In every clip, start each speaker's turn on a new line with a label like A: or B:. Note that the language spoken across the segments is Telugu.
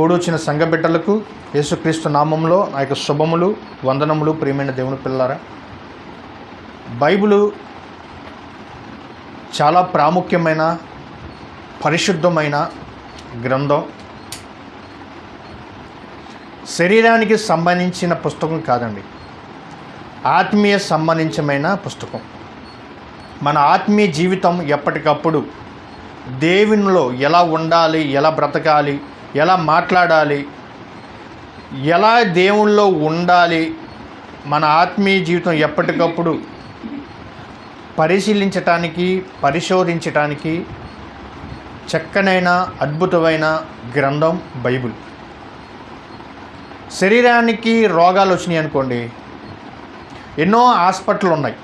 A: కూడొచ్చిన సంఘ బిడ్డలకు యేసుక్రీస్తు నామంలో నా యొక్క శుభములు వందనములు ప్రియమైన దేవుని పిల్లారా బైబిలు చాలా ప్రాముఖ్యమైన పరిశుద్ధమైన గ్రంథం. శరీరానికి సంబంధించిన పుస్తకం కాదండి. ఆత్మీయ సంబంధించమైన పుస్తకం. మన ఆత్మీయ జీవితం ఎప్పటికప్పుడు దేవునిలో ఎలా ఉండాలి ఎలా బ్రతకాలి ఎలా మాట్లాడాలి? ఎలా దేవుళ్ళో ఉండాలి? మన ఆత్మీయ జీవితం ఎప్పటికప్పుడు పరిశీలించటానికి పరిశోధించటానికి చక్కనైన అద్భుతమైన గ్రంథం బైబిల్. శరీరానికి రోగాలు వచ్చినాయి అనుకోండి ఎన్నో హాస్పిటల్ ఉన్నాయి.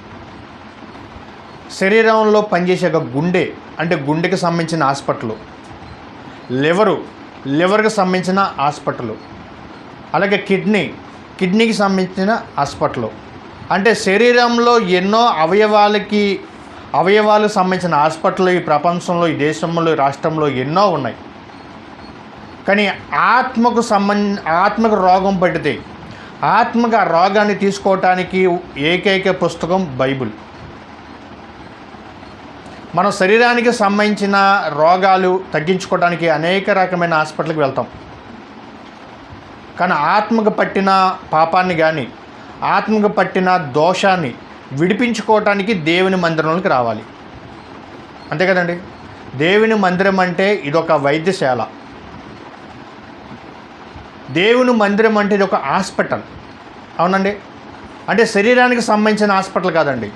A: శరీరంలో పనిచేసే ఒక గుండె అంటే గుండెకి సంబంధించిన హాస్పిటల్. లివరు లివర్కి సంబంధించిన హాస్పిటల్. అలాగే కిడ్నీ కిడ్నీకి సంబంధించిన హాస్పిటల్. అంటే శరీరంలో ఎన్నో అవయవాలకి అవయవాలకు సంబంధించిన హాస్పిటల్ ఈ ప్రపంచంలో ఈ దేశంలో ఈ రాష్ట్రంలో ఎన్నో ఉన్నాయి. కానీ ఆత్మకు సంబంధ ఆత్మకు రోగం పడితే ఆత్మగా రోగాన్ని తీసుకోవటానికి ఏకైక పుస్తకం బైబిల్. మన శరీరానికి సంబంధించిన రోగాలు తగ్గించుకోవడానికి అనేక రకమైన హాస్పిటల్కి వెళ్తాం. కానీ ఆత్మకు పట్టిన పాపాన్ని కానీ ఆత్మకు పట్టిన దోషాన్ని విడిపించుకోవటానికి దేవుని మందిరంలోకి రావాలి. అంతే కదండి? దేవుని మందిరం అంటే ఇదొక వైద్యశాల. దేవుని మందిరం అంటే ఇది ఒక హాస్పిటల్. అవునండి? అంటే శరీరానికి సంబంధించిన హాస్పిటల్ కాదండి.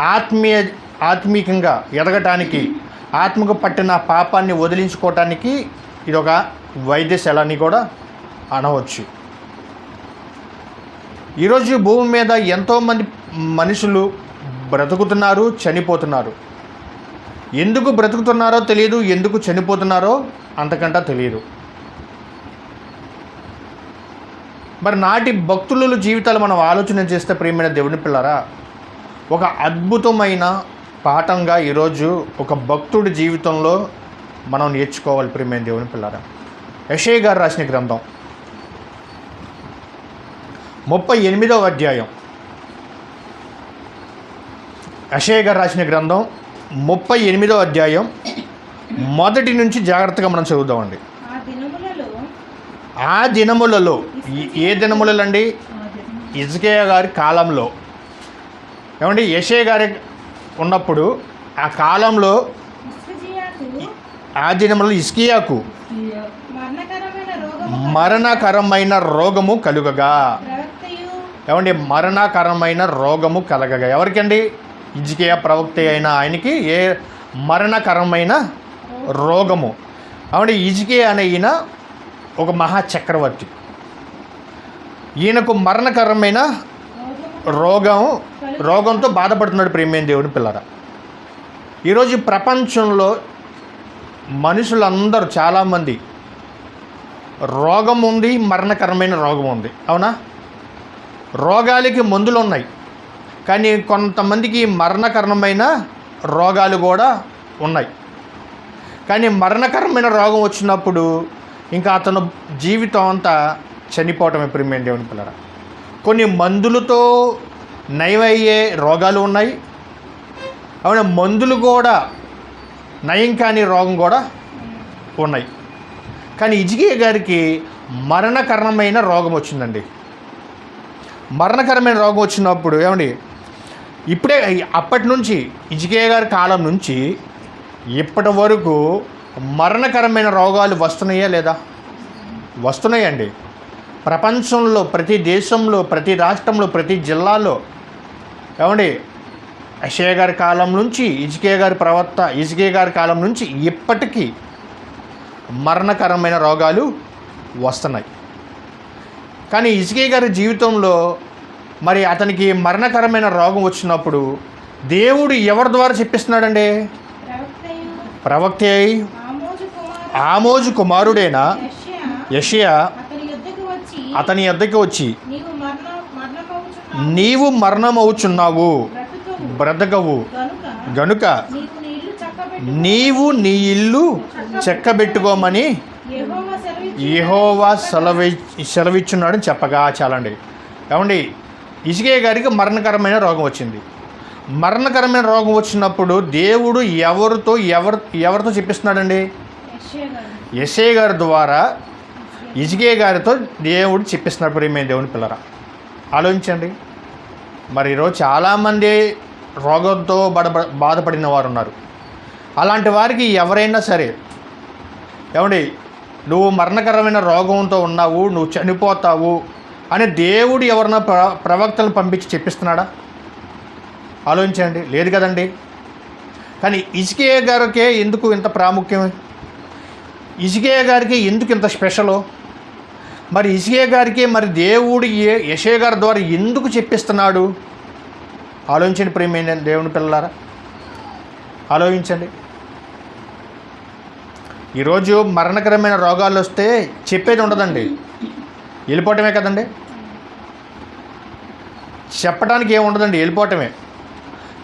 A: ఆత్మీయ ఆత్మీకంగా ఎదగటానికి ఆత్మకు పట్టిన పాపాన్ని వదిలించుకోవటానికి ఇది ఒక వైద్యశాల అని కూడా అనవచ్చు. ఈరోజు భూమి మీద ఎంతోమంది మనుషులు బ్రతుకుతున్నారు చనిపోతున్నారు. ఎందుకు బ్రతుకుతున్నారో తెలియదు ఎందుకు చనిపోతున్నారో అంతకంటా తెలియదు. మరి నాటి భక్తుల జీవితాలు మనం ఆలోచన చేస్తే ప్రియమైన దేవుని పిల్లరా ఒక అద్భుతమైన పాఠంగా ఈరోజు ఒక భక్తుడి జీవితంలో మనం నేర్చుకోవాలి ప్రియమైన దేవుని పిల్లరా. యషయ్ గారు రాసిన గ్రంథం ముప్పై ఎనిమిదవ అధ్యాయం. యషయ్ గారు రాసిన గ్రంథం ముప్పై ఎనిమిదవ అధ్యాయం మొదటి నుంచి జాగ్రత్తగా మనం చదువుదామండి.
B: ఆ దినములలో
A: ఆ దినములలో ఈ- ఏ దినములలో. అండి ఇజ్కేయ గారి కాలంలో. ఏమండి? యషే గారి ఉన్నప్పుడు ఆ కాలంలో ఆ దినములలో ఇస్కియాకు
B: మరణకరమైన రోగము
A: కలుగగా. ఏమండి? మరణకరమైన రోగము కలగగా. ఎవరికండి? ఇజ్కియా ప్రవక్త అయిన ఆయనకి ఏ మరణకరమైన రోగము? ఏమండి? ఇజ్కియా అనే ఈయన ఒక మహా చక్రవర్తి ఈయనకు మరణకరమైన రోగం రోగంతో బాధపడుతున్నాడు ప్రేమేం దేవుని పిల్లరా. ఈరోజు ప్రపంచంలో మనుషులందరూ చాలామంది రోగం ఉంది మరణకరమైన రోగం ఉంది. అవునా? రోగాలకి మందులు ఉన్నాయి. కానీ కొంతమందికి మరణకరమైన రోగాలు కూడా ఉన్నాయి. కానీ మరణకరమైన రోగం వచ్చినప్పుడు ఇంకా అతను జీవితం అంతా చనిపోవటమే ప్రియమైన దేవుని పిల్లరా. కొన్ని మందులతో నయమయ్యే రోగాలు ఉన్నాయి. అవును మందులు కూడా నయం కాని రోగం కూడా ఉన్నాయి. కానీ ఇజిగే గారికి మరణకరణమైన రోగం వచ్చిందండి. మరణకరమైన రోగం వచ్చినప్పుడు ఏమండి ఇప్పుడే అప్పటి నుంచి ఇజికే గారి కాలం నుంచి ఇప్పటి వరకు మరణకరమైన రోగాలు వస్తున్నాయా లేదా? వస్తున్నాయండి. ప్రపంచంలో ప్రతి దేశంలో ప్రతి రాష్ట్రంలో ప్రతి జిల్లాలో. ఏమండి? అషయ గారి కాలం నుంచి ఇజ్కే గారి ప్రవక్త ఇజ్కే గారి కాలం నుంచి ఇప్పటికీ మరణకరమైన రోగాలు వస్తున్నాయి. కానీ ఇజ్కే గారి జీవితంలో మరి అతనికి మరణకరమైన రోగం వచ్చినప్పుడు దేవుడు ఎవరి ద్వారా చెప్పిస్తున్నాడండి? ప్రవక్త అయి
B: ఆమోజు కుమారు
A: ఆమోజు కుమారుడైన?
B: యషియా. అతని యుద్ధకు వచ్చి నీవు మరణ మరణమవుచున్నావు.
A: నీవు మరణమవుచున్నావు.
B: బ్రతుకు
A: బ్రతకవు.
B: గనుక
A: నీవు నీ ఇల్లు చెక్కబెట్టుకోమని
B: యెహోవా
A: సెలవి సెలవిచ్చున్నాడని చెప్పగా చాలండి. ఏమండి ఇసుకే గారికి మరణకరమైన రోగం వచ్చింది. మరణకరమైన రోగం వచ్చినప్పుడు దేవుడు ఎవరితో ఎవరు ఎవరితో చెప్పిస్తున్నాడండి. ఎస్ఏ గారి ద్వారా ఇజిగే గారితో దేవుడు చెప్పిస్తున్నాడు ప్రియమైన దేవుని పిల్లరా. ఆలోచించండి. మరి ఈరోజు చాలామంది రోగంతో బడ బాధపడిన వారు ఉన్నారు అలాంటి వారికి ఎవరైనా సరే ఏమండి నువ్వు మరణకరమైన రోగంతో ఉన్నావు నువ్వు చనిపోతావు అని దేవుడు ఎవరన్నా ప్ర ప్రవక్తలను పంపించి చెప్పిస్తున్నాడా? ఆలోచించండి. లేదు కదండి. కానీ ఇసుకే గారికే ఎందుకు ఇంత ప్రాముఖ్యం? ఇసుకే గారికి ఎందుకు ఇంత స్పెషలో? మరి ఇసుకే గారికి మరి దేవుడు ఏ యశే గారి ద్వారా ఎందుకు చెప్పిస్తున్నాడు? ఆలోచించండి ప్రేమైన దేవుని పిల్లలారా. ఆలోచించండి. ఈరోజు మరణకరమైన రోగాలు వస్తే చెప్పేది ఉండదండి. వెళ్ళిపోవటమే కదండి. చెప్పడానికి ఏముండదండి వెళ్ళిపోవటమే.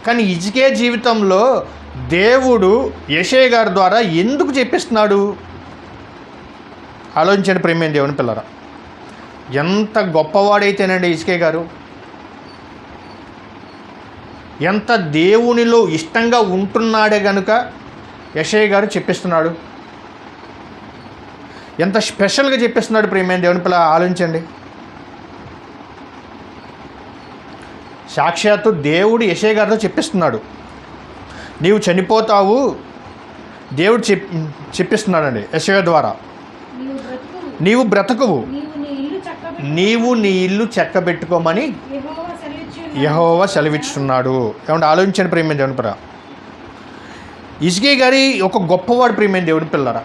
A: కానీ ఇజికే జీవితంలో దేవుడు యశే గారి ద్వారా ఎందుకు చెప్పిస్తున్నాడు? ఆలోచించండి ప్రేమైన దేవుని పిల్లర. ఎంత గొప్పవాడైతేనండి ఇసుకే గారు. ఎంత దేవునిలో ఇష్టంగా ఉంటున్నాడే గనుక యశయ్య గారు చెప్పిస్తున్నాడు. ఎంత స్పెషల్గా చెప్పిస్తున్నాడు ప్రేమేం దేవుని పిల్ల ఆలోచించండి. సాక్షాత్తు దేవుడు యశయ్య గారితో చెప్పిస్తున్నాడు. నీవు చనిపోతావు దేవుడు చెప్ చెప్పిస్తున్నాడండి యశయ్య ద్వారా.
B: నీవు
A: బ్రతకువు.
B: నీవు నీ ఇల్లు
A: చెక్కబెట్టుకోమని
B: యెహోవా సెలవిచ్చి ఉన్నాడు.
A: యహోవా సెలవిస్తున్నాడు ఏమంటే ఆలోచించండి ప్రేమైన దేవుని పిల్ల ఇసుకే గారి ఒక గొప్పవాడు ప్రేమైన దేవుని పిల్లరా.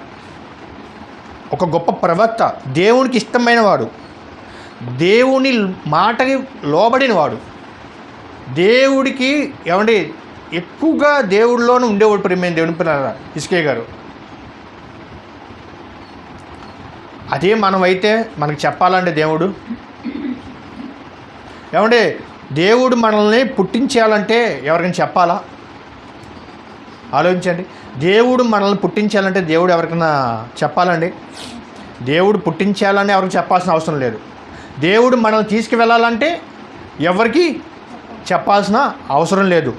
A: ఒక గొప్ప ప్రవక్త దేవునికి ఇష్టమైన వాడు దేవుని మాటకి లోబడిన వాడు దేవుడికి ఏమండి ఎక్కువగా దేవుడిలోనే ఉండేవాడు ప్రేమైన దేవుని పిల్లరా ఇసుకే గారు. అదే మనమైతే మనకు చెప్పాలండి దేవుడు. ఏమండి? దేవుడు మనల్ని పుట్టించాలంటే ఎవరికైనా చెప్పాలా? ఆలోచించండి. దేవుడు మనల్ని పుట్టించాలంటే దేవుడు ఎవరికైనా చెప్పాలండి? దేవుడు పుట్టించాలని ఎవరికి చెప్పాల్సిన అవసరం లేదు. దేవుడు మనల్ని తీసుకువెళ్ళాలంటే ఎవరికి చెప్పాల్సిన అవసరం లేదు.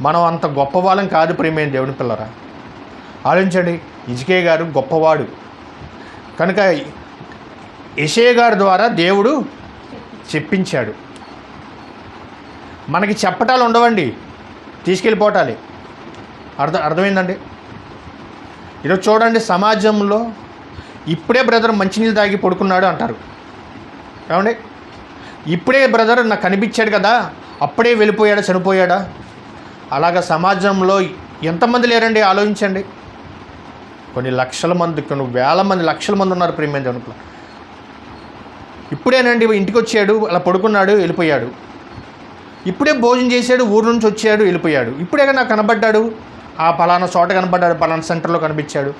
A: మనం అంత గొప్పవాళ్ళం కాదు ప్రేమైన దేవుని పిల్లరా. ఆలోచించండి. ఇజికే గారు గొప్పవాడు. కనుక యషయ గారి ద్వారా దేవుడు చెప్పించాడు. మనకి చెప్పటాలు ఉండవండి. తీసుకెళ్ళిపోవటాలి అర్థం అర్థమైందండి? ఈరోజు చూడండి సమాజంలో ఇప్పుడే బ్రదర్ మంచినీళ్ళు తాగి పడుకున్నాడు అంటారు. ఏమండి? ఇప్పుడే బ్రదర్ నాకు కనిపించాడు కదా అప్పుడే వెళ్ళిపోయాడా చనిపోయాడా? అలాగ సమాజంలో ఎంతమంది లేరండి? ఆలోచించండి. కొన్ని లక్షల మంది కొన్ని వేల మంది లక్షల మంది ఉన్నారు ప్రేమ జనుకులు ఇప్పుడేనండి ఇంటికి వచ్చాడు అలా పడుకున్నాడు వెళ్ళిపోయాడు. ఇప్పుడే భోజనం చేశాడు ఊరు నుంచి వచ్చాడు వెళ్ళిపోయాడు. ఇప్పుడే నాకు కనబడ్డాడు? ఆ పలానా చోట కనబడ్డాడు పలానా సెంటర్లో కనిపించాడు.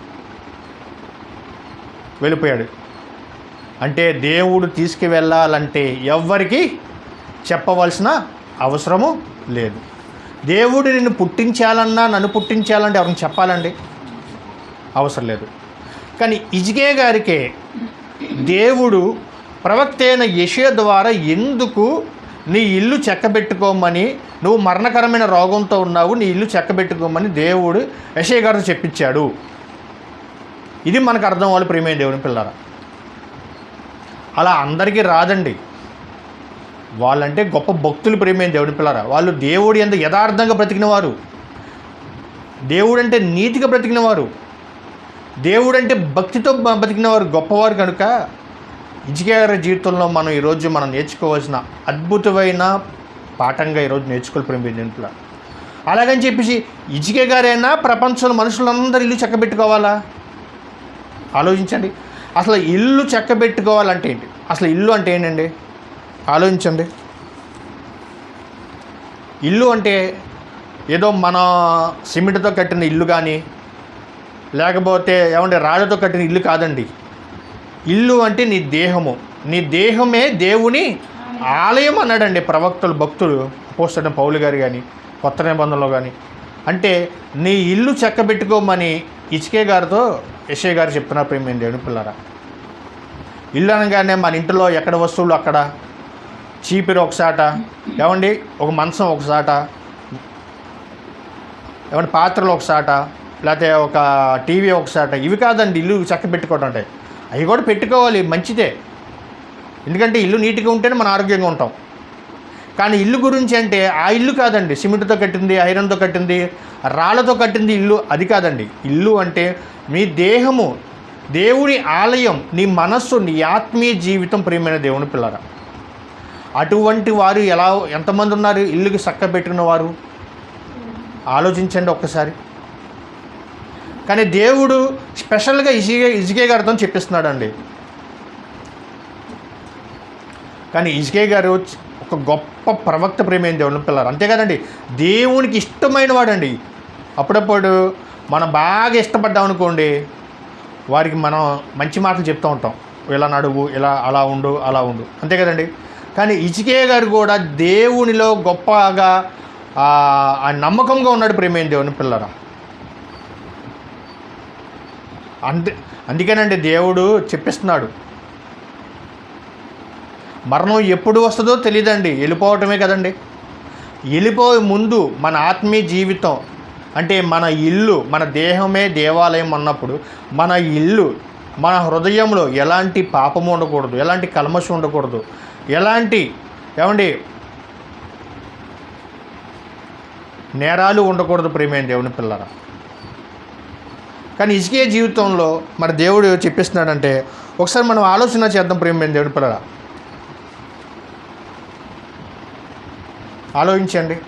A: వెళ్ళిపోయాడు. అంటే దేవుడు తీసుకువెళ్ళాలంటే ఎవ్వరికి చెప్పవలసిన అవసరము లేదు. దేవుడు నిన్ను పుట్టించాలన్నా నన్ను పుట్టించాలంటే ఎవరిని చెప్పాలండి? అవసరం లేదు. కానీ ఇజిగే గారికే దేవుడు ప్రవక్త అయిన యశయ ద్వారా ఎందుకు నీ ఇల్లు చెక్కబెట్టుకోమని నువ్వు మరణకరమైన రోగంతో ఉన్నావు నీ ఇల్లు చెక్కబెట్టుకోమని దేవుడు యశయ గారితో చెప్పించాడు ఇది మనకు అర్థం అవ్వాలి ప్రియమైన దేవుని పిల్లరా అలా అందరికీ రాదండి. వాళ్ళంటే గొప్ప భక్తులు ప్రేమైన దేవుని పిల్లరా వాళ్ళు దేవుడు ఎంత యథార్థంగా బ్రతికినవారు. దేవుడు అంటే నీతిగా బ్రతికినవారు. దేవుడంటే దేవుడు అంటే భక్తితో బతికిన వారు గొప్పవారు కనుక ఇజికేగారి జీవితంలో మనం ఈరోజు మనం నేర్చుకోవాల్సిన అద్భుతమైన పాఠంగా ఈరోజు నేర్చుకోవాలి ప్రేమ దేవుని అలాగని చెప్పేసి ఇజికే గారైనా ప్రపంచంలో మనుషులందరూ ఇల్లు చక్కబెట్టుకోవాలా? ఆలోచించండి. అసలు ఇల్లు చక్కబెట్టుకోవాలంటే ఏంటి? అసలు ఇల్లు అంటే ఏంటండి? ఆలోచించండి. ఇల్లు అంటే ఏదో మన సిమెంట్తో కట్టిన ఇల్లు కానీ లేకపోతే ఏమంటే రాళ్ళతో కట్టిన ఇల్లు కాదండి. ఇల్లు అంటే నీ దేహము. నీ దేహమే దేవుని ఆలయం అన్నాడండి ప్రవక్తలు భక్తులు పోస్టైన పౌలు గారు కానీ కొత్త నిబంధనలో కానీ అంటే నీ ఇల్లు చక్కబెట్టుకోమని ఇచ్కే గారితో యశే గారు చెప్తున్నారు ప్రేమ దేవుని పిల్లరా. ఇల్లు అనగానే మన ఇంటిలో ఎక్కడ వస్తువులు అక్కడ? చీపిరి ఒకసాట ఏమండి? ఒక మంచం ఒకసాట ఏమంటే పాత్రలు ఒకసాట లేకపోతే ఒక టీవీ ఒకసారి ఇవి కాదండి ఇల్లు చక్క పెట్టుకోవడం అంటే. అవి కూడా పెట్టుకోవాలి మంచిదే. ఎందుకంటే ఇల్లు నీట్గా ఉంటేనే మనం ఆరోగ్యంగా ఉంటాం. కానీ ఇల్లు గురించి అంటే ఆ ఇల్లు కాదండి. సిమెంట్తో కట్టింది ఐరన్తో కట్టింది రాళ్ళతో కట్టింది ఇల్లు అది కాదండి. ఇల్లు అంటే మీ దేహము దేవుని ఆలయం నీ మనస్సు నీ ఆత్మీయ జీవితం ప్రియమైన దేవుని పిల్లరా. అటువంటి వారు ఎలా ఎంతమంది ఉన్నారు? ఇల్లుకి చక్క పెట్టిన వారు ఆలోచించండి ఒక్కసారి. కానీ దేవుడు స్పెషల్గా ఇజిగే ఇజిగే గారితో చెప్పిస్తున్నాడు అండి కానీ ఇజికే గారు ఒక గొప్ప ప్రవక్త ప్రేమైన దేవుని పిల్లలు. అంతే కదండి దేవునికి ఇష్టమైన వాడండి. అప్పుడప్పుడు మనం బాగా ఇష్టపడ్డాం అనుకోండి వారికి మనం మంచి మాటలు చెప్తూ ఉంటాం. ఇలా నడువు ఇలా అలా ఉండు అలా ఉండు. అంతే కదండి. కానీ ఇచికే గారు కూడా దేవునిలో గొప్పగా ఆ నమ్మకంగా ఉన్నాడు ప్రేమైన దేవుని పిల్లరా. అంతే అందుకేనండి దేవుడు చెప్పిస్తున్నాడు. మరణం ఎప్పుడు వస్తుందో తెలియదండి వెళ్ళిపోవటమే కదండి. వెళ్ళిపోయే ముందు మన ఆత్మీయ జీవితం అంటే మన ఇల్లు మన దేహమే దేవాలయం అన్నప్పుడు మన ఇల్లు మన హృదయంలో ఎలాంటి పాపము ఉండకూడదు ఎలాంటి కల్మషం ఉండకూడదు ఎలాంటి ఏమండి? నేరాలు ఉండకూడదు ప్రేమైన దేవుని పిల్లరా. కానీ ఇసుకే జీవితంలో మరి దేవుడు చెప్పిస్తున్నాడంటే ఒకసారి మనం ఆలోచన చేద్దాం ప్రేమైన దేవుడి పిల్లరా ఆలోచించండి.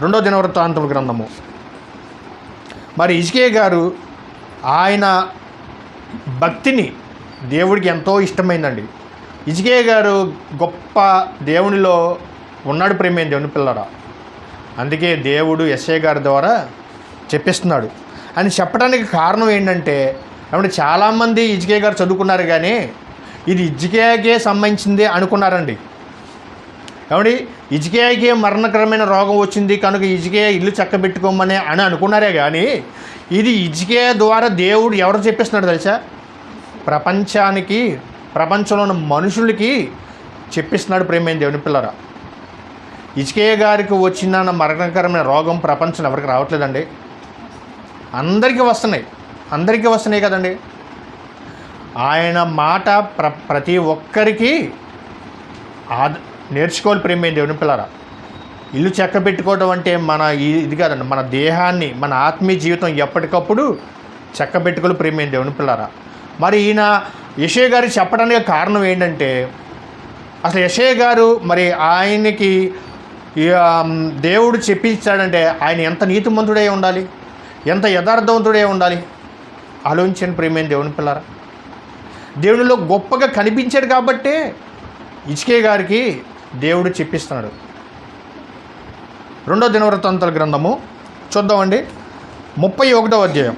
A: రెండో దినవృత్తాంతముల గ్రంథము. మరి ఇసుకే గారు ఆయన భక్తిని దేవుడికి ఎంతో ఇష్టమైందండి. ఇజికే గారు గొప్ప దేవునిలో ఉన్నాడు ప్రేమైన దేవుని పిల్లరా. అందుకే దేవుడు ఎస్ఏ గారి ద్వారా చెప్పిస్తున్నాడు. అని చెప్పడానికి కారణం ఏంటంటే ఏమంటే చాలామంది ఇజ్కే గారు చదువుకున్నారు కానీ ఇది ఇజ్కేకే సంబంధించింది అనుకున్నారండి. ఏమండి? ఇజ్కేకే మరణకరమైన రోగం వచ్చింది కనుక ఇజ్కే ఇల్లు చక్కబెట్టుకోమని అని అనుకున్నారే కానీ ఇది ఇజ్కే ద్వారా దేవుడు ఎవరు చెప్పిస్తున్నాడు తెలుసా? ప్రపంచానికి ప్రపంచంలో ఉన్న మనుషులకి చెప్పిస్తున్నాడు ప్రేమైన దేవుని పిల్లరా. ఇజ్కే గారికి వచ్చిన మరణకరమైన రోగం ప్రపంచం ఎవరికి రావట్లేదండి. అందరికీ వస్తున్నాయి. అందరికీ వస్తున్నాయి కదండి. ఆయన మాట ప్ర ప్రతి ఒక్కరికి ఆద నేర్చుకోవాలి ప్రేమైన దేవుని పిల్లరా. ఇల్లు చెక్క పెట్టుకోవడం అంటే మన ఇది కాదండి మన దేహాన్ని మన ఆత్మీయ జీవితం ఎప్పటికప్పుడు చెక్క పెట్టుకోవాలి ప్రేమైన దేవుని పిల్లరా. మరి ఈయన యశయ్య గారు చెప్పడానికి కారణం ఏంటంటే అసలు యశయ్య గారు మరి ఆయనకి దేవుడు చెప్పించాడంటే ఆయన ఎంత నీతిమంతుడై ఉండాలి? ఎంత యథార్థవంతుడై ఉండాలి? ఆలోచించండి ప్రేమైన దేవుని పిల్లరా. దేవునిలో గొప్పగా కనిపించాడు కాబట్టే ఇచ్కే గారికి దేవుడు చెప్పిస్తున్నాడు. రెండో దినవృత్తాంతాల గ్రంథము చూద్దామండి. ముప్పై ఒకటో అధ్యాయం.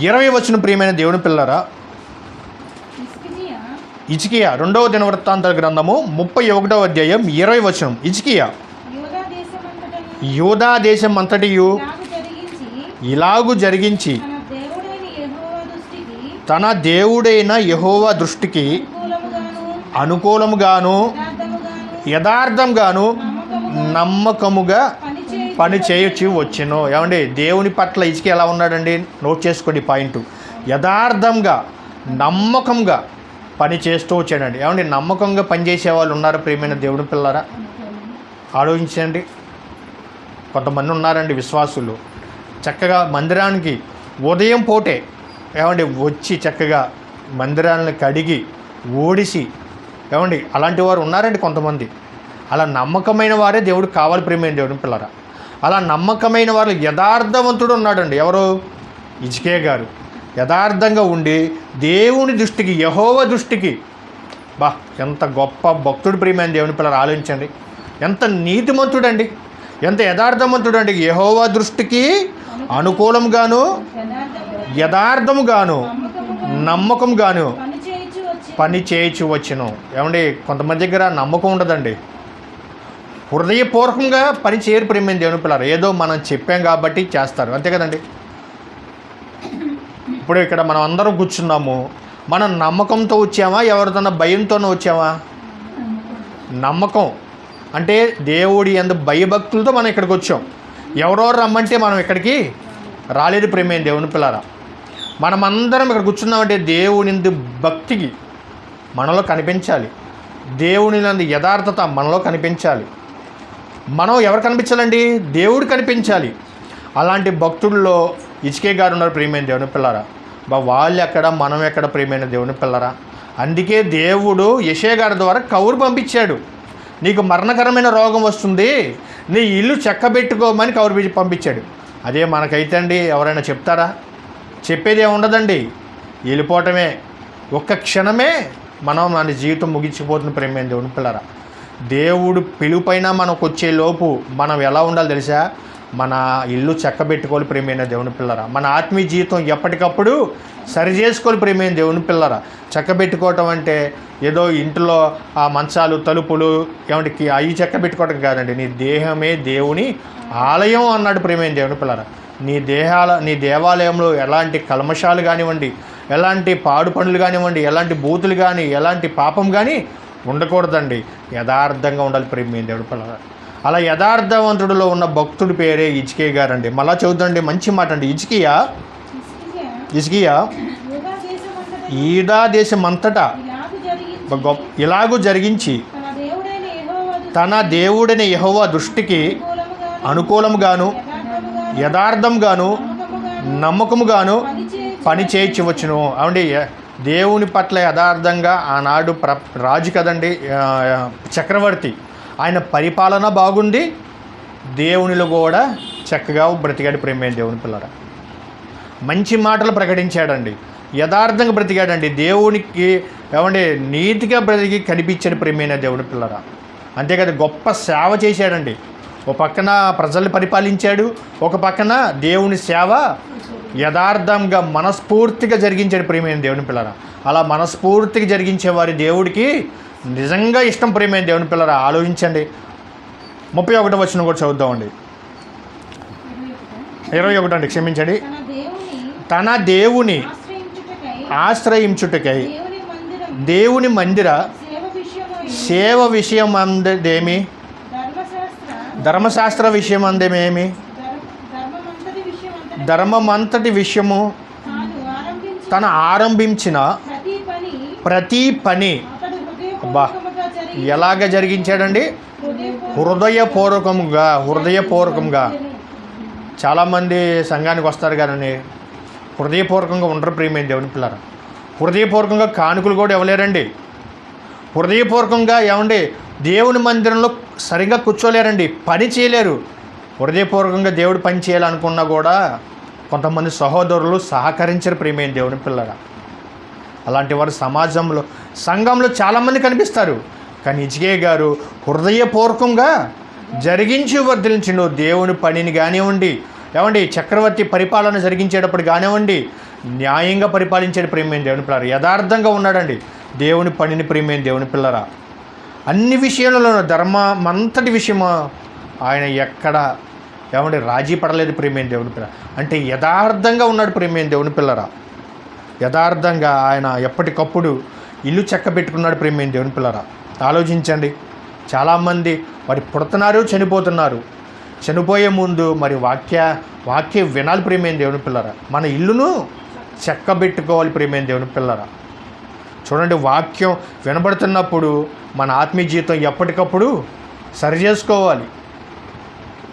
A: ఇరవై వచ్చిన ప్రియమైన దేవుని పిల్లరా. ఇచికియా రెండవ దినవృత్తాంతాల గ్రంథము ముప్పై ఒకటో అధ్యాయం ఇరవై వచనం. ఇచికియా
B: యూదా
A: దేశం అంతటియు ఇలాగు జరిగించి
B: తన దేవుడైన యెహోవా దృష్టికి అనుకూలముగాను
A: యథార్థంగాను
B: నమ్మకముగా పని చేయి
A: పని చేయొచ్చు వచ్చును. ఏమండి? దేవుని పట్ల ఇసుక ఎలా ఉన్నాడండి? నోట్ చేసుకోండి పాయింట్. యథార్థంగా నమ్మకంగా పని చేస్తూ వచ్చాడండి. ఏమండి? నమ్మకంగా పనిచేసే వాళ్ళు ఉన్నారు ప్రియమైన దేవుని పిల్లరా ఆలోచించండి. కొంతమంది ఉన్నారండి విశ్వాసులు. చక్కగా మందిరానికి ఉదయం పూటే ఏమండి వచ్చి చక్కగా మందిరాలను కడిగి ఓడిసి ఏమండి అలాంటి వారు ఉన్నారండి కొంతమంది. అలా నమ్మకమైన వారే దేవుడు కావాలి ప్రేమైన దేవుని పిల్లరా? అలా నమ్మకమైన వారు యథార్థవంతుడు ఉన్నాడండి ఎవరు? ఇజ్కే గారు. యథార్థంగా ఉండి దేవుని దృష్టికి యహోవ దృష్టికి బా ఎంత గొప్ప భక్తుడు ప్రియమైన దేవుని పిల్లలు ఆలోచించండి. ఎంత నీతిమంతుడండి. ఎంత యథార్థవంతుడండి యహోవా దృష్టికి అనుకూలంగాను యథార్థముగాను నమ్మకంగాను
B: పని
A: చేయచ్చు చేయొచ్చు వచ్చును. ఏమండి కొంతమంది దగ్గర నమ్మకం ఉండదండి. హృదయపూర్వకంగా పని చేయరు ప్రేమైన దేవుని పిల్లలు. ఏదో మనం చెప్పాం కాబట్టి చేస్తారు. అంతే కదండి. ఇప్పుడు ఇక్కడ మనం అందరం కూర్చున్నాము. మనం నమ్మకంతో వచ్చామా? ఎవరితోనో భయంతోనో వచ్చామా? నమ్మకం. అంటే దేవుడి అందు భయభక్తులతో మనం ఇక్కడికి వచ్చాం ఎవరో రమ్మంటే మనం ఇక్కడికి రాలేదు ప్రేమే దేవుని పిల్లరా. మనమందరం ఇక్కడ కూర్చున్నామంటే దేవుని భక్తికి మనలో కనిపించాలి. దేవుని నందు యథార్థత మనలో కనిపించాలి. మనం ఎవరు కనిపించాలండి? దేవుడు కనిపించాలి. అలాంటి భక్తుల్లో ఇచ్కే గారు ఉన్నారు ప్రియమైన దేవుని పిల్లరా. బా వాళ్ళు ఎక్కడ మనం ఎక్కడ ప్రియమైన దేవుని పిల్లరా? అందుకే దేవుడు యశే గారి ద్వారా కౌరు పంపించాడు. నీకు మరణకరమైన రోగం వస్తుంది. నీ ఇల్లు చెక్కబెట్టుకోమని కౌరు పిలిచి పంపించాడు. అదే మనకైతే అండి ఎవరైనా చెప్తారా? చెప్పేది ఉండదండి. వెళ్ళిపోవటమే. ఒక్క క్షణమే మనం మన జీవితం ముగించిపోతున్న ప్రేమైన దేవుని పిల్లరా. దేవుడు పిలుపైన మనకు వచ్చే లోపు మనం ఎలా ఉండాలి తెలుసా? మన ఇల్లు చక్కబెట్టుకోవాలి ప్రేమైన దేవుని పిల్లరా. మన ఆత్మీయ జీవితం ఎప్పటికప్పుడు సరి చేసుకోవాలి ప్రేమైన దేవుని పిల్లరా. చక్కబెట్టుకోవటం అంటే ఏదో ఇంట్లో ఆ మంచాలు తలుపులు ఏమంటే అవి చక్కబెట్టుకోవటం కాదండి. నీ దేహమే దేవుని ఆలయం అన్నాడు ప్రేమైన దేవుని పిల్లరా. నీ దేహాల నీ దేవాలయంలో ఎలాంటి కల్మషాలు కానివ్వండి ఎలాంటి పాడు పనులు కానివ్వండి ఎలాంటి బూతులు కానీ ఎలాంటి పాపం కానీ ఉండకూడదండి. యథార్థంగా ఉండాలి ప్రేమ దేవుడు పిల్లరా. అలా యథార్థవంతుడిలో ఉన్న భక్తుడి పేరే ఇచికే గారండి. మళ్ళా చదువుతండి మంచి మాట అండి. ఇచికియా
B: ఇస్కియా
A: ఇచికియా
B: దేశమంతటా?
A: ఈడా దేశం అంతటా గొప్ప ఇలాగూ జరిగించి
B: తన దేవుడని యహోవ దృష్టికి
A: అనుకూలంగాను
B: అనుకూలముగాను
A: యథార్థంగాను
B: నమ్మకముగాను
A: పని చేయించవచ్చును అవండి దేవుని పట్ల యథార్థంగా ఆనాడు ప్ర రాజు కదండి చక్రవర్తి. ఆయన పరిపాలన బాగుంది దేవునిలో కూడా చక్కగా బ్రతికాడు ప్రేమైన దేవుని పిల్లరా. మంచి మాటలు ప్రకటించాడండి. యథార్థంగా బ్రతికాడండి. దేవునికి ఏమండి నీతిగా బ్రతికి కనిపించాడు ప్రేమైన దేవుని పిల్లరా. అంతే కదా గొప్ప సేవ చేశాడండి. ఒక పక్కన ప్రజల్ని పరిపాలించాడు. ఒక పక్కన దేవుని సేవ యథార్థంగా మనస్ఫూర్తిగా జరిగించాడు ప్రేమైన దేవుని పిల్లరా. అలా మనస్ఫూర్తిగా జరిగించే వారి దేవుడికి నిజంగా ఇష్టం ప్రేమైన దేవుని పిల్లర ఆలోచించండి. ముప్పై ఒకటో వచ్చిన కూడా చదువుదామండి ఇరవై ఒకటి అండి క్షమించండి.
B: తన దేవుని ఆశ్రయించుటకై దేవుని మందిరం సేవ
A: విషయం అందేమి
B: ధర్మశాస్త్ర
A: విషయం అందేమేమి
B: ధర్మ- ధర్మమంతటి
A: విషయము
B: తాను ఆరంభించిన ప్రతి పని
A: అబ్బా. ఎలాగ జరిగించాడండి? హృదయపూర్వకంగా హృదయపూర్వకంగా. చాలామంది సంఘానికి వస్తారు కానీ హృదయపూర్వకంగా ఉండరు ప్రియమైన దేవుని పిల్లర హృదయపూర్వకంగా కానుకలు కూడా ఇవ్వలేరండి. హృదయపూర్వకంగా ఏమండి? దేవుని మందిరంలో సరిగ్గా కూర్చోలేరండి. పని చేయలేరు. హృదయపూర్వకంగా దేవుడు పని చేయాలనుకున్నా కూడా కొంతమంది సహోదరులు సహకరించరు ప్రియమైన దేవుని పిల్లరా అలాంటి వారు సమాజంలో సంఘంలో చాలామంది కనిపిస్తారు. కానీ ఇజిగే గారు హృదయపూర్వకంగా జరిగించి వర్ధించిండు దేవుని పనిని కానివ్వండి ఏమండి చక్రవర్తి పరిపాలన జరిగించేటప్పుడు కానివ్వండి న్యాయంగా పరిపాలించేది ప్రేమేం దేవుని పిల్లరా. యథార్థంగా ఉన్నాడండి. దేవుని పనిని ప్రేమేం దేవుని పిల్లరా. అన్ని విషయాలలోనూ ధర్మం అంతటి విషయము ఆయన ఎక్కడ ఏమండి రాజీ పడలేదు ప్రేమేం దేవుని పిల్ల అంటే యథార్థంగా ఉన్నాడు ప్రేమేం దేవుని పిల్లరా. యథార్థంగా ఆయన ఎప్పటికప్పుడు ఇల్లు చెక్క పెట్టుకున్నాడు ప్రేమైన దేవుని పిల్లరా? ఆలోచించండి. చాలామంది మరి పుడుతున్నారు చనిపోతున్నారు. చనిపోయే ముందు మరి వాక్య వాక్య వినాలి ప్రేమైన దేవుని పిల్లరా? మన ఇల్లును చెక్కబెట్టుకోవాలి ప్రేమైన దేవుని పిల్లరా? చూడండి వాక్యం వినబడుతున్నప్పుడు మన ఆత్మీయ జీవితం ఎప్పటికప్పుడు సరి చేసుకోవాలి.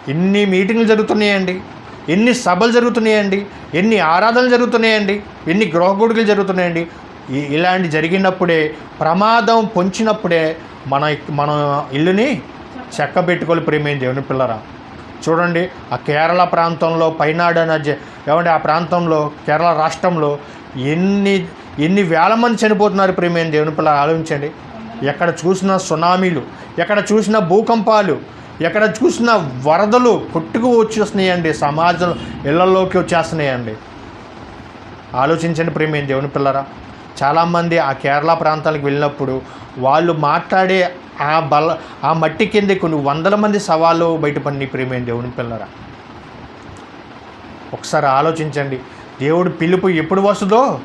A: ఎన్ని మీటింగ్లు జరుగుతున్నాయండి? ఎన్ని సభలు జరుగుతున్నాయండి? ఎన్ని ఆరాధనలు జరుగుతున్నాయండి? ఎన్ని గృహగుడుగులు జరుగుతున్నాయండి? ఇలాంటి జరిగినప్పుడే ప్రమాదం పొంచినప్పుడే మన మన ఇల్లుని చెక్క పెట్టుకోవాలి ప్రేమైన దేవుని పిల్లరా. చూడండి ఆ కేరళ ప్రాంతంలో పైనాడు అనే ఏమంటే ఆ ప్రాంతంలో కేరళ రాష్ట్రంలో ఎన్ని ఎన్ని వేల మంది చనిపోతున్నారు ప్రేమైన దేవుని పిల్లలు ఆలోచించండి. ఎక్కడ చూసినా సునామీలు ఎక్కడ చూసినా భూకంపాలు ఎక్కడ చూసినా వరదలు కొట్టుకు వచ్చేస్తున్నాయండి సమాజం ఇళ్ళలోకి వచ్చేస్తున్నాయండి. ఆలోచించండి ప్రేమైన దేవుని పిల్లరా. చాలామంది ఆ కేరళ ప్రాంతాలకు వెళ్ళినప్పుడు వాళ్ళు మాట్లాడే ఆ బల ఆ మట్టి కింద కొన్ని వందల మంది సవాళ్ళు బయటపడి ప్రేమైన దేవుని పిల్లరా. ఒకసారి ఆలోచించండి దేవుడు పిలుపు ఎప్పుడు వస్తుందో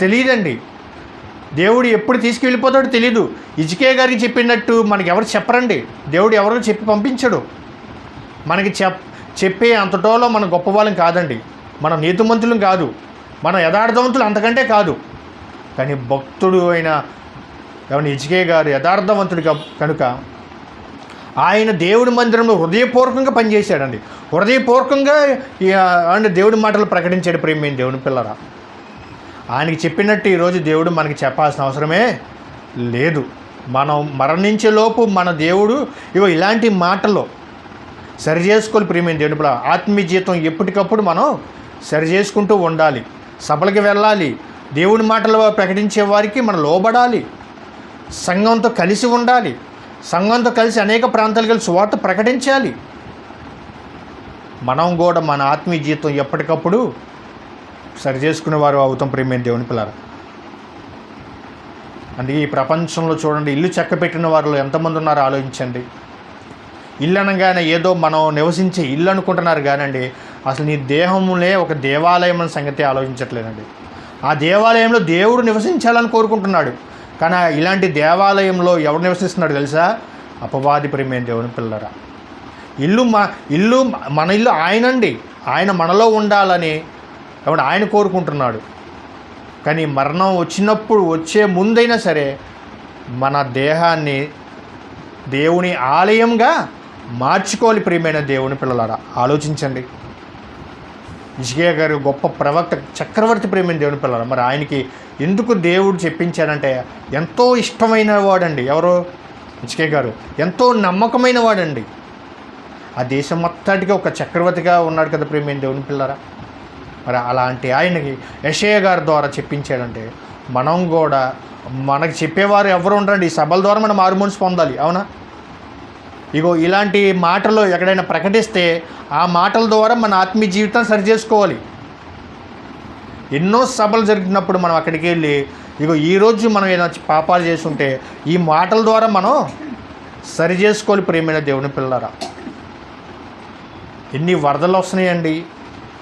A: తెలియదండి. దేవుడు ఎప్పుడు తీసుకువెళ్ళిపోతాడో తెలీదు. ఇజికే గారికి చెప్పినట్టు మనకి ఎవరు చెప్పరండి. దేవుడు ఎవరో చెప్పి పంపించడు. మనకి చెప్ చెప్పే అంతటోలో మనం గొప్పవాళ్ళం కాదండి. మన నీతిమంతులం కాదు. మనం యథార్థవంతులు అంతకంటే కాదు. కానీ భక్తుడు అయిన ఎవరి ఇజికే గారు యథార్థవంతుడు క- కనుక ఆయన దేవుడి మందిరంలో హృదయపూర్వకంగా పనిచేశాడండి. హృదయపూర్వకంగా ఆయన దేవుడి మాటలు ప్రకటించాడు ప్రేమ దేవుని పిల్లరా. ఆయనకి చెప్పినట్టు ఈరోజు దేవుడు మనకి చెప్పాల్సిన అవసరమే లేదు. మనం మరణించేలోపు మన దేవుడు ఇవ ఇలాంటి మాటలు సరి చేసుకోవాలి ప్రియమైన దేవుడు ఆత్మీయ జీవితం ఎప్పటికప్పుడు మనం సరి చేసుకుంటూ ఉండాలి. సభలకి వెళ్ళాలి. దేవుని మాటలు ప్రకటించే వారికి మనం లోబడాలి. సంఘంతో కలిసి ఉండాలి. సంఘంతో కలిసి అనేక ప్రాంతాలకు వెళ్ళి సువార్త ప్రకటించాలి. మనం కూడా మన ఆత్మీయ జీవితం ఎప్పటికప్పుడు సరి చేసుకునే వారు అవుతాం ప్రేమైన దేవుని పిల్లలు అందుకే ఈ ప్రపంచంలో చూడండి ఇల్లు చెక్క పెట్టిన వారిలో ఎంతమంది ఉన్నారో ఆలోచించండి. ఇల్లు అనగానే ఏదో మనం నివసించే ఇల్లు అనుకుంటున్నారు కానండి అసలు నీ దేహములే ఒక దేవాలయం అనే సంగతి ఆలోచించట్లేదండి. ఆ దేవాలయంలో దేవుడు నివసించాలని కోరుకుంటున్నాడు. కానీ ఇలాంటి దేవాలయంలో ఎవరు నివసిస్తున్నాడు తెలుసా? అపవాది ప్రేమైన దేవుని పిల్లరా? ఇల్లు మా ఇల్లు మన ఇల్లు ఆయనండి. ఆయన మనలో ఉండాలని కాబట్టి ఆయన కోరుకుంటున్నాడు. కానీ మరణం వచ్చినప్పుడు వచ్చే ముందైనా సరే మన దేహాన్ని దేవుని ఆలయంగా మార్చుకోవాలి ప్రియమైన దేవుని పిల్లలారా. ఆలోచించండి. ఇషియా గారు గొప్ప ప్రవక్త చక్రవర్తి ప్రేమైన దేవుని పిల్లలు మరి ఆయనకి ఎందుకు దేవుడు చెప్పించాడంటే ఎంతో ఇష్టమైన వాడండి. ఎవరు? ఇచికే గారు. ఎంతో నమ్మకమైన వాడండి. ఆ దేశం మొత్తానికి ఒక చక్రవర్తిగా ఉన్నాడు కదా ప్రేమైన దేవుని పిల్లరా మరి అలాంటి ఆయనకి యషయ గారి ద్వారా చెప్పించాడంటే మనం కూడా మనకి చెప్పేవారు ఎవరు ఉండరండి. ఈ సభల ద్వారా మనం మారుమనసు పొందాలి అవునా? ఇగో ఇలాంటి మాటలు ఎక్కడైనా ప్రకటిస్తే ఆ మాటల ద్వారా మన ఆత్మీయ జీవితం సరి చేసుకోవాలి. ఎన్నో సభలు జరిగినప్పుడు మనం అక్కడికి వెళ్ళి ఇగో ఈరోజు మనం ఏదైనా పాపాలు చేస్తుంటే ఈ మాటల ద్వారా మనం సరి చేసుకోవాలి ప్రేమైన దేవుని పిల్లరా ఎన్ని వరదలు వస్తున్నాయండి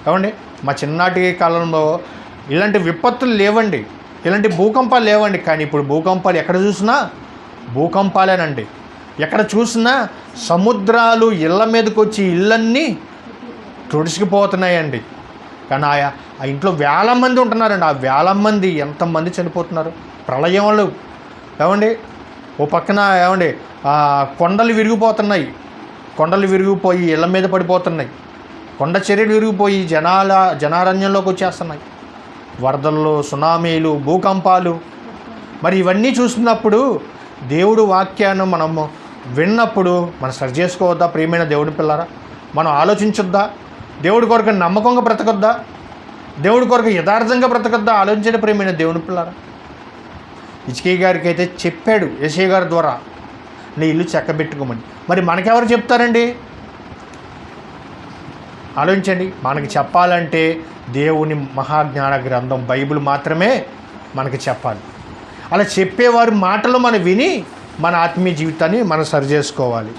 A: ఏమండి? మా చిన్ననాటి కాలంలో ఇలాంటి విపత్తులు లేవండి. ఇలాంటి భూకంపాలు లేవండి. కానీ ఇప్పుడు భూకంపాలు ఎక్కడ చూసినా భూకంపాలేనండి. ఎక్కడ చూసినా సముద్రాలు ఇళ్ళ మీదకి వచ్చి ఇళ్ళన్నీ తుడిసిపోతున్నాయండి కానీ ఆ ఆ ఇంట్లో వేల మంది ఉంటున్నారండి. ఆ వేల మంది ఎంతమంది చనిపోతున్నారు? ప్రళయంలో ఏమండి? ఓ పక్కన ఏమండి? కొండలు విరిగిపోతున్నాయి. కొండలు విరిగిపోయి ఇళ్ళ మీద పడిపోతున్నాయి. కొండ చర్యలు విరిగిపోయి జనాల జనారణ్యంలోకి వచ్చేస్తున్నాయి. వరదలు సునామీలు భూకంపాలు. మరి ఇవన్నీ చూస్తున్నప్పుడు దేవుడు వాక్యాన్ని మనము విన్నప్పుడు మనం సరి చేసుకోవద్దా? ప్రియమైన దేవుడి పిల్లరా మనం ఆలోచించొద్దా? దేవుడి కొరకు నమ్మకంగా బ్రతకొద్దా? దేవుడి కొరకు యథార్థంగా బ్రతకొద్దా? ఆలోచించడం ప్రియమైన దేవుని పిల్లరా. ఇచ్కే గారికి అయితే చెప్పాడు యశయ్య గారి ద్వారా నీ ఇల్లు చెక్కబెట్టుకోమని. మరి మనకెవరు చెప్తారండి? ఆలోచించండి. మనకి చెప్పాలంటే దేవుని మహాజ్ఞాన గ్రంథం బైబిల్ మాత్రమే మనకి చెప్పాలి. అలా చెప్పేవారి మాటలు మనం విని మన ఆత్మీయ జీవితాన్ని మనం సరి చేసుకోవాలి.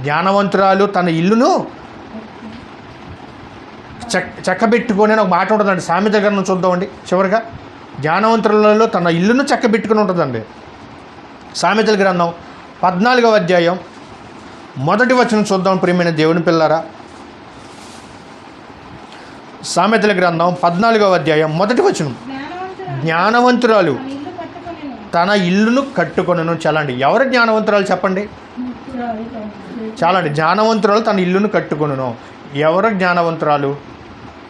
A: జ్ఞానవంతురాలు తన ఇల్లును చెక్ చక్కబెట్టుకొని అని ఒక మాట ఉంటుందండి. సామెత గ్రంథం చూద్దామండి. చివరిగా జ్ఞానవంతులలో తన ఇల్లును చక్కబెట్టుకుని ఉంటుందండి. సామెతల గ్రంథం పద్నాలుగవ అధ్యాయం మొదటి వచనం చూద్దాం ప్రియమైన దేవుని పిల్లరా. సామెతల గ్రంథం పద్నాలుగవ అధ్యాయం మొదటి వచనం.
B: జ్ఞానవంతురాలు తన
A: ఇల్లును కట్టుకొనను చాలండి. ఎవరు జ్ఞానవంతురాలు చెప్పండి? చాలండి. జ్ఞానవంతురాలు తన ఇల్లును కట్టుకొనును. ఎవరు జ్ఞానవంతురాలు?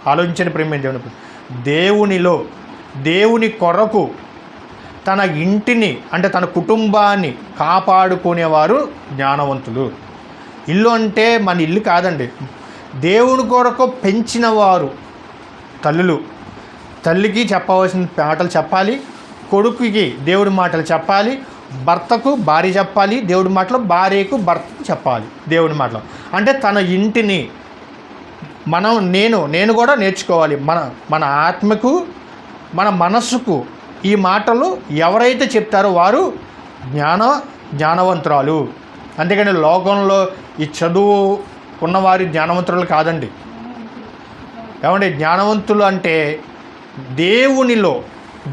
A: ఆలోచించని ప్రేమ దేవుని దేవునిలో దేవుని కొరకు తన ఇంటిని అంటే తన కుటుంబాన్ని కాపాడుకునేవారు జ్ఞానవంతులు. ఇల్లు అంటే మన ఇల్లు కాదండి. దేవుని కొరకు పెంచిన వారు తల్లులు. తల్లికి చెప్పవలసిన మాటలు చెప్పాలి కొడుకుకి దేవుడి మాటలు చెప్పాలి భర్తకు భార్య చెప్పాలి దేవుడి మాటలు భార్యకు భర్తకు చెప్పాలి దేవుడి మాటలు. అంటే తన ఇంటిని మనం నేను నేను కూడా నేర్చుకోవాలి. మన మన ఆత్మకు మన మనస్సుకు ఈ మాటలు ఎవరైతే చెప్తారో వారు జ్ఞాన జ్ఞానవంతురాలు. అంతేకాని లోకంలో ఈ చదువు ఉన్నవారి జ్ఞానవంతురాలు కాదండి. ఏమంటే జ్ఞానవంతులు అంటే దేవునిలో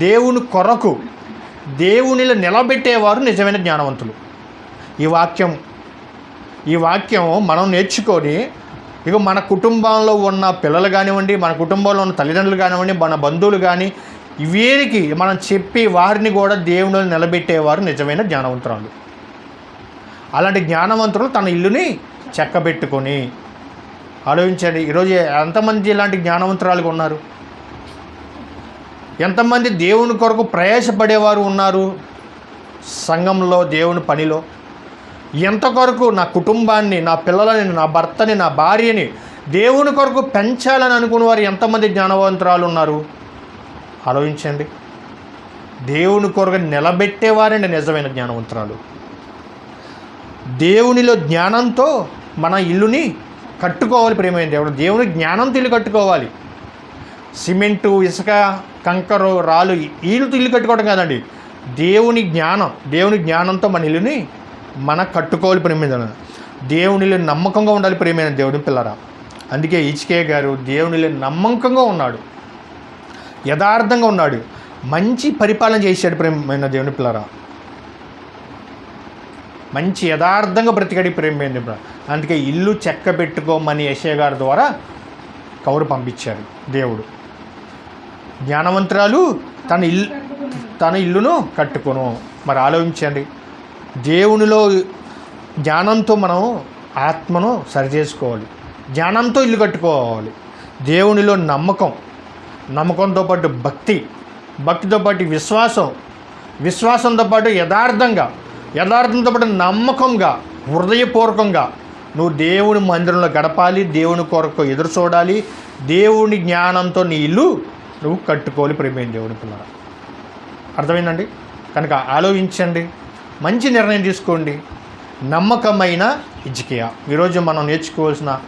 A: దేవుని కొరకు దేవునిలో నిలబెట్టేవారు నిజమైన జ్ఞానవంతులు. ఈ వాక్యం ఈ వాక్యం మనం నేర్చుకొని ఇక మన కుటుంబంలో ఉన్న పిల్లలు కానివ్వండి మన కుటుంబంలో ఉన్న తల్లిదండ్రులు కానివ్వండి మన బంధువులు కానీ వీరికి మనం చెప్పి వారిని కూడా దేవుని నిలబెట్టేవారు నిజమైన జ్ఞానవంతురాలు. అలాంటి జ్ఞానవంతులు తన ఇల్లుని చెక్కబెట్టుకొని ఆలోచించండి. ఈరోజు ఎంతమంది ఇలాంటి జ్ఞానవంతురాలుగా ఉన్నారు? ఎంతమంది దేవుని కొరకు ప్రయాసపడేవారు ఉన్నారు సంఘంలో దేవుని పనిలో? ఎంత కొరకు నా కుటుంబాన్ని నా పిల్లలని నా భర్తని నా భార్యని దేవుని కొరకు పెంచాలని అనుకున్న వారు ఎంతమంది జ్ఞానవంతురాలు ఉన్నారు? ఆలోచించండి. దేవుని కొరకు నిలబెట్టేవారండి నిజమైన జ్ఞానవంతురాలు. దేవునిలో జ్ఞానంతో మన ఇల్లుని కట్టుకోవాలి ప్రేమైన దేవుడు. దేవుని జ్ఞానం తిల్లి కట్టుకోవాలి. సిమెంటు ఇసుక కంకరు రాళ్ళు వీళ్ళతో ఇల్లు కట్టుకోవడం కాదండి. దేవుని జ్ఞానం దేవుని జ్ఞానంతో మన ఇల్లుని మన కట్టుకోవాలి ప్రేమైన దేవునిలో నమ్మకంగా ఉండాలి ప్రేమైన దేవుని పిల్లరా. అందుకే ఇచ్కే గారు దేవునిలో నమ్మకంగా ఉన్నాడు. యథార్థంగా ఉన్నాడు. మంచి పరిపాలన చేశాడు ప్రేమైన దేవుని పిల్లరా. మంచి యథార్థంగా బ్రతికడి ప్రేమైంది అందుకే ఇల్లు చెక్క పెట్టుకోమని యశయ గారి ద్వారా కౌరు పంపించారు దేవుడు. జ్ఞానవంతురాలు తన ఇల్లు తన ఇల్లును కట్టుకొను. మరి ఆలోచించండి. దేవునిలో జ్ఞానంతో మనం ఆత్మను సరిచేసుకోవాలి. జ్ఞానంతో ఇల్లు కట్టుకోవాలి. దేవునిలో నమ్మకం నమ్మకంతో పాటు భక్తి భక్తితో పాటు విశ్వాసం విశ్వాసంతో పాటు యథార్థంగా యథార్థంతో పాటు నమ్మకంగా హృదయపూర్వకంగా నువ్వు దేవుని మందిరంలో గడపాలి దేవుని కొరకు ఎదురు చూడాలి దేవుని జ్ఞానంతో నీ ఇల్లు నువ్వు కట్టుకోవాలి ప్రేమైన దేవుని పిల్లల అర్థమైందండి? కనుక ఆలోచించండి మంచి నిర్ణయం తీసుకోండి. నమ్మకమైన ఇజికియా ఈరోజు మనం నేర్చుకోవాల్సిన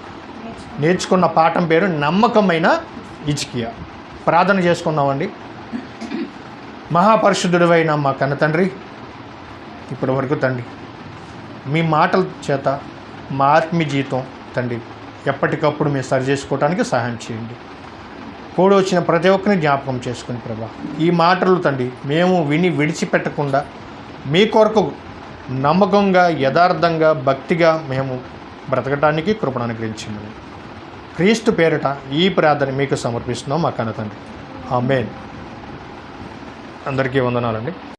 A: నేర్చుకున్న పాఠం పేరు నమ్మకమైన ఇజికియా ప్రార్థన చేసుకున్నామండి మహాపరిశుద్ధుడివైన మా కన్న తండ్రి ఇప్పటి వరకు తండ్రి. మీ మాటల చేత మా ఆత్మీయ జీవితం తండ్రి ఎప్పటికప్పుడు మేము సరి చేసుకోవడానికి సహాయం చేయండి. కోడి వచ్చిన ప్రతి ఒక్కరిని జ్ఞాపకం చేసుకుని ప్రభా ఈ మాటలు తండ్రి మేము విని విడిచిపెట్టకుండా మీ కొరకు నమ్మకంగా యథార్థంగా భక్తిగా మేము బ్రతకటానికి కృపణ అనుగ్రహించింది క్రీస్తు పేరిట ఈ ప్రార్థన మీకు సమర్పిస్తున్నాం మా కన్న తండ్రి. ఆమెన్. అందరికీ వందనాలండి.